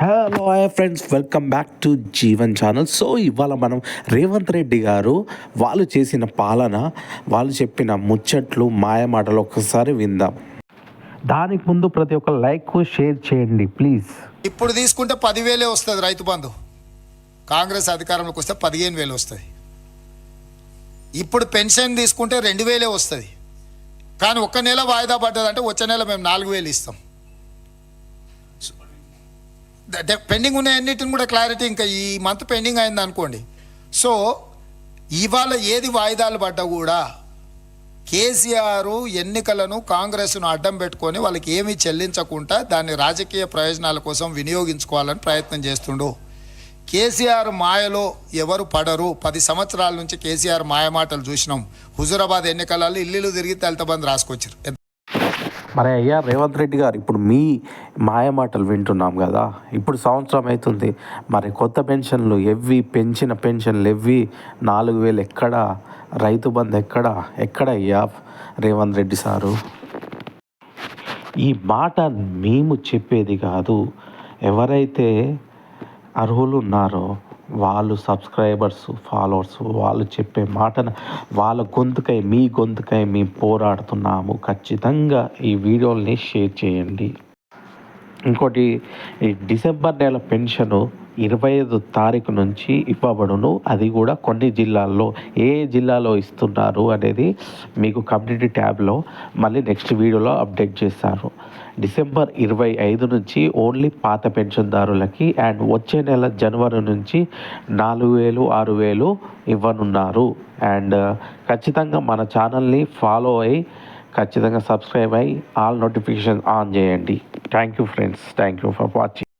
Hello hi friends welcome back to Jeevan channel so ఇవాళ మనం రేవంత్ రెడ్డి గారు వాళ్ళు చేసిన పాలన వాళ్ళు చెప్పిన ముచ్చట్లు మాయమాటలు ఒక్కసారి విందాం. దానికి ముందు ప్రతి ఒక్క లైక్ షేర్ చేయండి ప్లీజ్. ఇప్పుడు తీసుకుంటే పదివేలే వస్తుంది రైతు బంధు. కాంగ్రెస్ అధికారంలోకి వస్తే పదిహేను వేలు వస్తుంది. ఇప్పుడు పెన్షన్ తీసుకుంటే రెండు వేలే వస్తుంది. కానీ ఒక్క నెల వాయిదా పడ్డదంటే వచ్చే నెల మేము నాలుగు వేలు ఇస్తాం. పెండింగ్ ఉన్న అన్నిటిని కూడా క్లారిటీ ఇంకా ఈ మంత్ పెండింగ్ అయింది అనుకోండి. సో ఇవాళ ఏది వాయిదాలు పడ్డా కూడా కేసీఆర్ ఎన్నికలను కాంగ్రెస్ను అడ్డం పెట్టుకొని వాళ్ళకి ఏమీ చెల్లించకుండా దాన్ని రాజకీయ ప్రయోజనాల కోసం వినియోగించుకోవాలని ప్రయత్నం చేస్తుండు. కేసీఆర్ మాయలో ఎవరు పడరు. పది సంవత్సరాల నుంచి కేసీఆర్ మాయమాటలు చూసినాం. హుజూరాబాద్ ఎన్నికలలో ఇల్లు తిరిగి దళిత రాసుకొచ్చారు మరి అయ్యా రేవంత్ రెడ్డి గారు ఇప్పుడు మీ మాయమాటలు వింటున్నాం కదా ఇప్పుడు సంవత్సరం అవుతుంది మరి కొత్త పెన్షన్లు ఎవ్వి పెంచిన పెన్షన్లు ఎవ్వి నాలుగు వేలు ఎక్కడ రైతు బంధు ఎక్కడ ఎక్కడ అయ్యా రేవంత్ రెడ్డి సారు? ఈ మాట మేము చెప్పేది కాదు. ఎవరైతే అర్హులు ఉన్నారో వాళ్ళు సబ్స్క్రైబర్స్ ఫాలోవర్స్ వాళ్ళు చెప్పే మాటను వాళ్ళ గొంతుకై మీ గొంతుకై మేము పోరాడుతున్నాము. ఖచ్చితంగా ఈ వీడియోల్ని షేర్ చేయండి. ఇంకోటి ఈ డిసెంబర్ నెల పెన్షను ఇరవై ఐదు తారీఖు నుంచి ఇవ్వబడును. అది కూడా కొన్ని జిల్లాల్లో ఏ జిల్లాలో ఇస్తున్నారు అనేది మీకు కమ్యూనిటీ ట్యాబ్లో మళ్ళీ నెక్స్ట్ వీడియోలో అప్డేట్ చేస్తారు. డిసెంబర్ ఇరవై ఐదు నుంచి ఓన్లీ పాత పెన్షన్దారులకి అండ్ వచ్చే నెల జనవరి నుంచి నాలుగు వేలు ఆరు వేలు ఇవ్వనున్నారు. అండ్ uh, ఖచ్చితంగా మన ఛానల్ని ఫాలో అయ్యి ఖచ్చితంగా సబ్స్క్రైబ్ అయ్యి ఆల్ నోటిఫికేషన్ ఆన్ చేయండి. Thank you friends thank you for watching